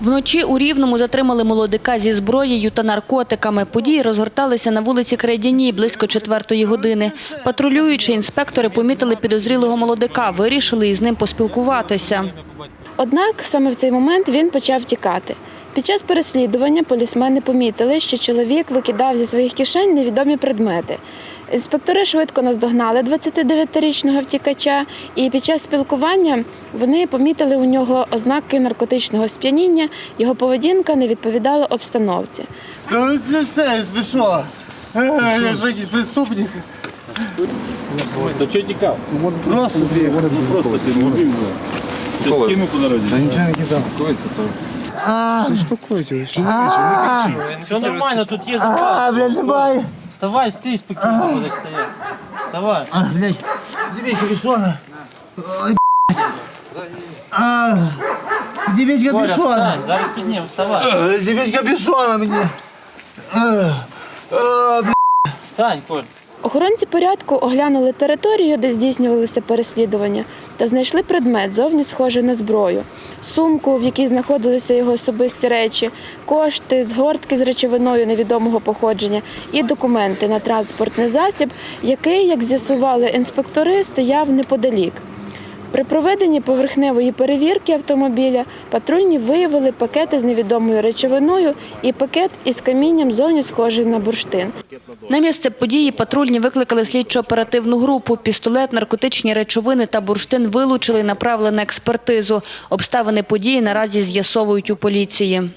Вночі у Рівному затримали молодика зі зброєю та наркотиками. Події розгорталися на вулиці Крайдяні близько четвертої години. Патрулюючи, інспектори помітили підозрілого молодика, вирішили із ним поспілкуватися. Однак саме в цей момент він почав тікати. Під час переслідування полісмени помітили, що чоловік викидав зі своїх кишень невідомі предмети. Інспектори швидко наздогнали 29-річного втікача, і під час спілкування вони помітили у нього ознаки наркотичного сп'яніння. Його поведінка не відповідала обстановці. Ну це це, ви що? Е, Я ж якийсь преступник. То чого тікав? Просто Просто ти не вбив. Що скинув по народі? Та нічого не кидав. Коли це то? Все нормально, тут є А, запас. блядь, не бай. Вставай, стій спокійно, будеш стояти. Вставай. А, блядь, тебе капюшона. Ой, блядь. А, тебе Боря, капюшона. встань, зараз піднім, вставай. Э, Тебе капюшона мне. Э, э, блядь. Встань, Коль. Охоронці порядку оглянули територію, де здійснювалися переслідування, та знайшли предмет, зовні схожий на зброю, сумку, в якій знаходилися його особисті речі, кошти, згортки з речовиною невідомого походження і документи на транспортний засіб, який, як з'ясували інспектори, стояв неподалік. При проведенні поверхневої перевірки автомобіля патрульні виявили пакети з невідомою речовиною і пакет із камінням зовні схожий на бурштин. На місце події патрульні викликали слідчо-оперативну групу. Пістолет, наркотичні речовини та бурштин вилучили і направили на експертизу. Обставини події наразі з'ясовують у поліції.